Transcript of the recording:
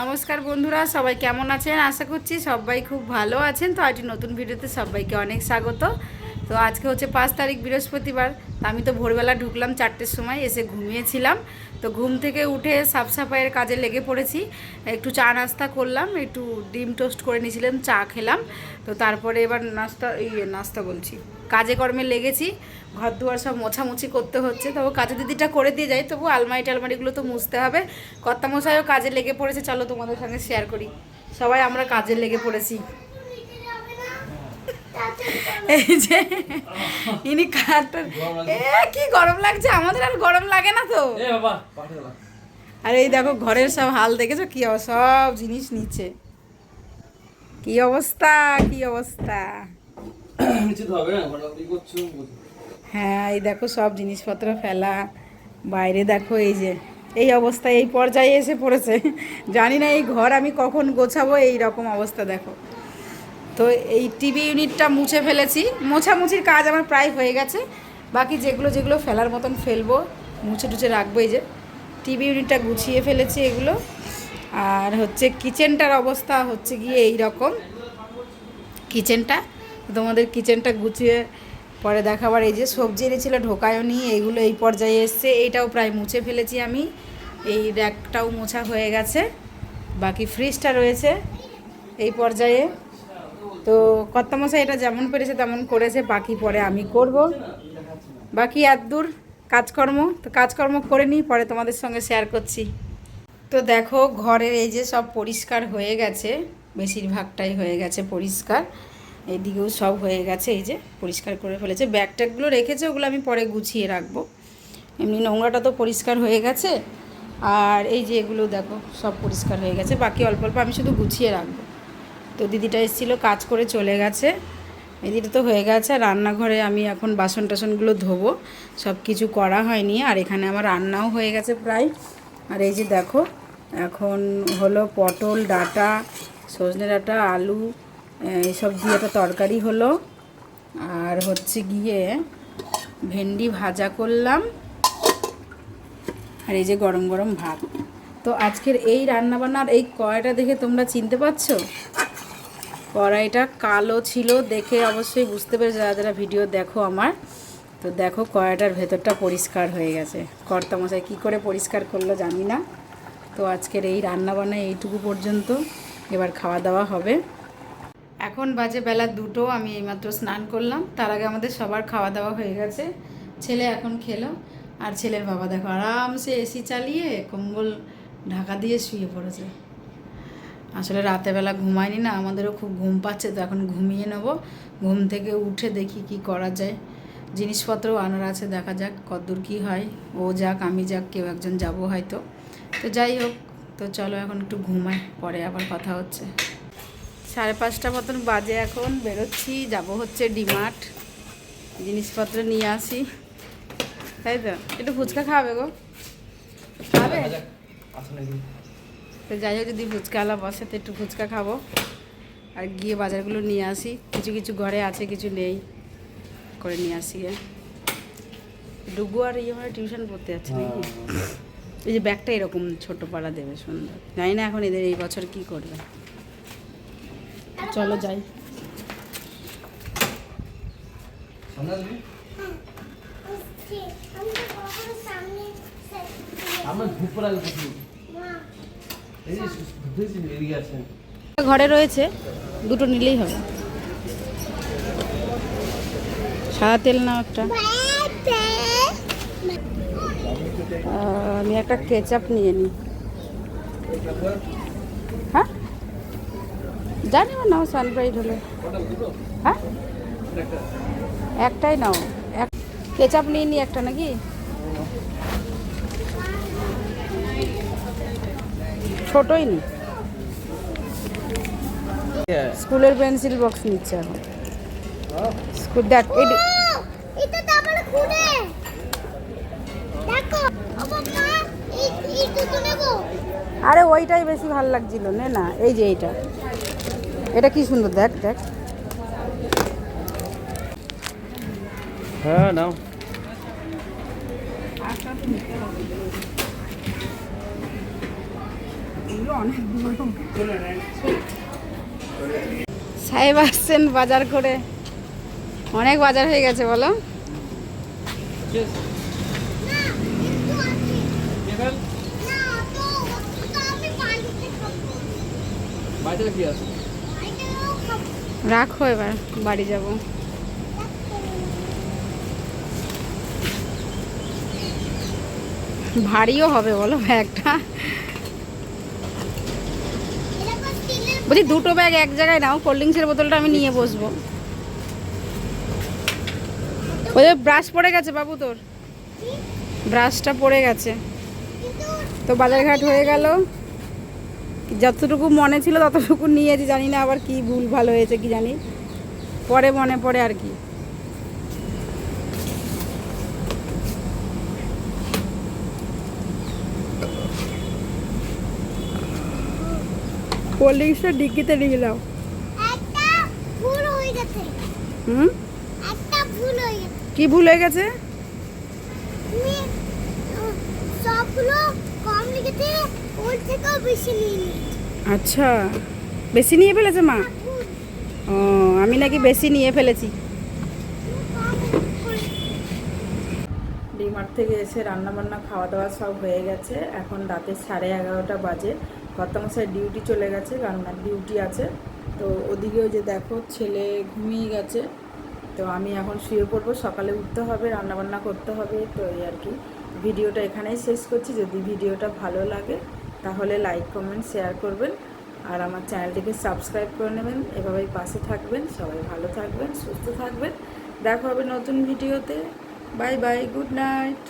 নমস্কার বন্ধুরা, সবাই কেমন আছেন? আশা করছি সবাই খুব ভালো আছেন। তো আজ নতুন ভিডিওতে সবাইকে অনেক স্বাগত। তো আজকে হচ্ছে পাঁচ তারিখ বৃহস্পতিবার। আমি তো ভোরবেলা ঢুকলাম চারটের সময়, এসে ঘুমিয়েছিলাম। তো ঘুম থেকে উঠে সাফ সাফাইয়ের কাজে লেগে পড়েছি। একটু চা নাস্তা করলাম, একটু ডিম টোস্ট করে নিয়েছিলাম, চা খেলাম। তো তারপরে এবার নাস্তা এই নাস্তা বলছি। কাজে কর্মে লেগেছি ঘর দুয়ার সব মোছামুছি করতে হচ্ছে, তবু কাজে দিদিটা করে দিয়ে যাই, তবু আলমারি টালমারিগুলো তো মুছতে হবে। কর্তামশাইও কাজে লেগে পড়েছে, চলো তোমাদের সঙ্গে শেয়ার করি। সবাই আমরা কাজে লেগে পড়েছি। এই যে ইনি কাঠটা এ কি গরম লাগছে? আমাদের আর গরম লাগে না তো। আর এই দেখো ঘরের সব হাল দেখেছ? কি সব জিনিস নিচে কি অবস্থা কি অবস্থা? করছ হ্যাঁ এই দেখো সব জিনিসপত্র ফেলা। বাইরে দেখো এই যে এই অবস্থা এই পর্যায়ে এসে পড়েছে। জানি না এই ঘর আমি কখন গোছাবো এই রকম অবস্থা দেখো। তো এই টিভি ইউনিটটা মুছে ফেলেছি। মোছামুছির কাজ আমার প্রায় হয়ে গেছে। বাকি যেগুলো যেগুলো ফেলার মতন ফেলব, মুছে টুছে রাখব এই যে। টিভি ইউনিটটা গুছিয়ে ফেলেছি এগুলো। আর হচ্ছে কিচেনটার অবস্থা হচ্ছে গিয়ে এই রকম কিচেনটা, তোমাদের কিচেনটা গুছিয়ে পরে দেখাবার এই যে সবজি এনেছিল, ঢোকায়ও নি এইগুলো এই পর্যায়ে এসছে। এইটাও প্রায় মুছে ফেলেছি আমি। এই র্যাকটাও মোছা হয়ে গেছে। বাকি ফ্রিজটা রয়েছে এই পর্যায়ে। তো কর্তামশাই এটা যেমন পেরেছে তেমন করেছে, বাকি পরে আমি করব। বাকি দূর কাজকর্ম, তো কাজকর্ম করে নিই, পরে তোমাদের সঙ্গে শেয়ার করছি। তো দেখো, ঘরের এই যে সব পরিষ্কার হয়ে গেছে, বেশিরভাগটাই হয়ে গেছে পরিষ্কার। এদিকেও সব হয়ে গেছে, এই যে পরিষ্কার করে ফেলেছে। ব্যাগ ট্যাগগুলো রেখেছে, ওগুলো আমি পরে গুছিয়ে রাখব। এমনি নোংরাটা তো পরিষ্কার হয়ে গেছে। আর এই যে এগুলো দেখো, সব পরিষ্কার হয়ে গেছে। বাকি অল্প অল্প আমি শুধু গুছিয়ে রাখব। তো দিদিটা এসেছিল, কাজ করে চলে গেছে। এদিকে তো হয়ে গেছে রান্নাঘরে আমি এখন বাসন টাসনগুলো ধোবো। সব কিছু করা হয়নি, আর এখানে আমার রান্নাও হয়ে গেছে প্রায়। আর এই যে দেখো, এখন হলো পটল, ডাটা, সজনে ডাটা, আলু এইসব দিয়ে একটা তরকারি হলো। আর হচ্ছে গিয়ে ভেন্ডি ভাজা করলাম। আর এই যে গরম গরম ভাত। তো আজকের এই রান্নাবান্নার এই কয়টা দেখে তোমরা চিনতে পারছ? কড়াইটা কালো ছিল দেখে অবশ্যই বুঝতে পেরে যারা যারা ভিডিও দেখো আমার। তো দেখো কড়াইটার ভেতরটা পরিষ্কার হয়ে গেছে। কর্তামশাই কী করে পরিষ্কার করল জানি না। তো আজকের এই রান্নাবান্না এইটুকু পর্যন্ত। এবার খাওয়া দাওয়া হবে। এখন বাজে বেলা দুটো, আমি এইমাত্র স্নান করলাম। তার আগে আমাদের সবার খাওয়া দাওয়া হয়ে গেছে। ছেলে এখন খেলো। আর ছেলের বাবা দেখো আরামসে এসি চালিয়ে কম্বল ঢাকা দিয়ে শুয়ে পড়েছে। আসলে রাতেরবেলা ঘুমায়নি না আমাদেরও খুব ঘুম পাচ্ছে তো এখন ঘুমিয়ে নেব ঘুম থেকে উঠে দেখি কি করা যায় জিনিসপত্রও আনার আছে দেখা যাক কতদূর কী হয় ও যাক আমি যাক কেউ একজন যাব হয়তো তো যাই হোক তো চলো এখন একটু ঘুমাই পরে আবার কথা হচ্ছে সাড়ে পাঁচটা মতন বাজে এখন বেরোচ্ছি যাব হচ্ছে ডিমার্ট জিনিসপত্র নিয়ে আসি তাই তো একটু ফুচকা খাওয়াবে গো খাবে তো যাই হোক যদি ফুচকাওয়ালা বসে তো একটু ফুচকা খাব। আর গিয়ে বাজারগুলো নিয়ে আসি। কিছু কিছু ঘরে আছে কিছু নেই। করে নিয়ে আসি গে ডুগু আর ইয়ে মানে টিউশন পড়তে যাচ্ছে নাকি? এই যে ব্যাগটা এরকম ছোট পাড়া দেবে সুন্দর। জানি না এখন এদের এই বছর কি করবে। চলো যাই। আমরা ধূপ লাগে প্রচুর এই যে ধুপেছি এদিকে আছেন ঘরে রয়েছে, দুটো নিলেই হবে। সাদা তেল নাও একটা। আমি একটা কেচাপ নিয়ে নিই হ্যাঁ? জানি নাও সানব্রাইট হলে। হ্যাঁ? একটাই নাও। এক কেচাপ নিয়ে নি একটা নাকি? ছোটই নি। স্কুলের পেন্সিল বক্স নিচ্ছে এখন। স্কুল দেখ এই এটা তো খুলে দেখো আরে ওইটাই বেশি ভালো লাগছিল নে না এই যে এইটা। এটা কি সুন্দর দেখ দেখ। হ্যাঁ নাও। সাহেব আসছেন বাজার করে। অনেক বাজার হয়ে গেছে, বলো। একটু রাখো এবার, বাড়ি যাব। ভারীও হবে, বলো ব্যাগটা এরকম স্টিলের বলছি দুটো ব্যাগ এক জায়গায় নাও কোল্ড ড্রিঙ্কসের বোতলটা আমি নিয়ে বসবো। ওই ব্রাশ পড়ে গেছে বাবু তোর? ব্রাশটা পড়ে গেছে। তো বাজারঘাট হয়ে গেল। যতটুকু মনে ছিল ততটুকু নিয়েছি, জানি না আবার কি ভুল ভালো হয়েছে কি জানি। পরে মনে পড়ে আর কি। কোল্ড ড্রিঙ্কসটা ডিগ্গিতে নিয়ে নাও। একটা ভুল হয়ে গেছে। হুম? একটা ভুল হয়ে গেছে। কি ভুল হয়ে গেছে? আচ্ছা। বেশি নিয়ে ফেলেছে মা? ও আমি নাকি বেশি নিয়ে ফেলেছি। ডিমার্ট থেকে এসে রান্না বান্না খাওয়া দাওয়া সব হয়ে গেছে। এখন রাতে সাড়ে এগারোটা বাজে। কর্তামশাই ডিউটি চলে গেছে রান্নার ডিউটি আছে। তো ওদিকেও যে দেখো ছেলে ঘুমিয়ে গেছে। তো আমি এখন শুয়ে পড়ব, সকালে উঠতে হবে রান্না বান্না করতে হবে, তো এই আর কি। ভিডিওটা এখানেই শেষ করছি, যদি ভিডিওটা ভালো লাগে, তাহলে লাইক কমেন্ট শেয়ার করবেন। আর আমার চ্যানেলটিকে সাবস্ক্রাইব করে নেবেন। এভাবেই পাশে থাকবেন, সবাই ভালো থাকবেন, সুস্থ থাকবেন। দেখা হবে নতুন ভিডিওতে। Bye bye good night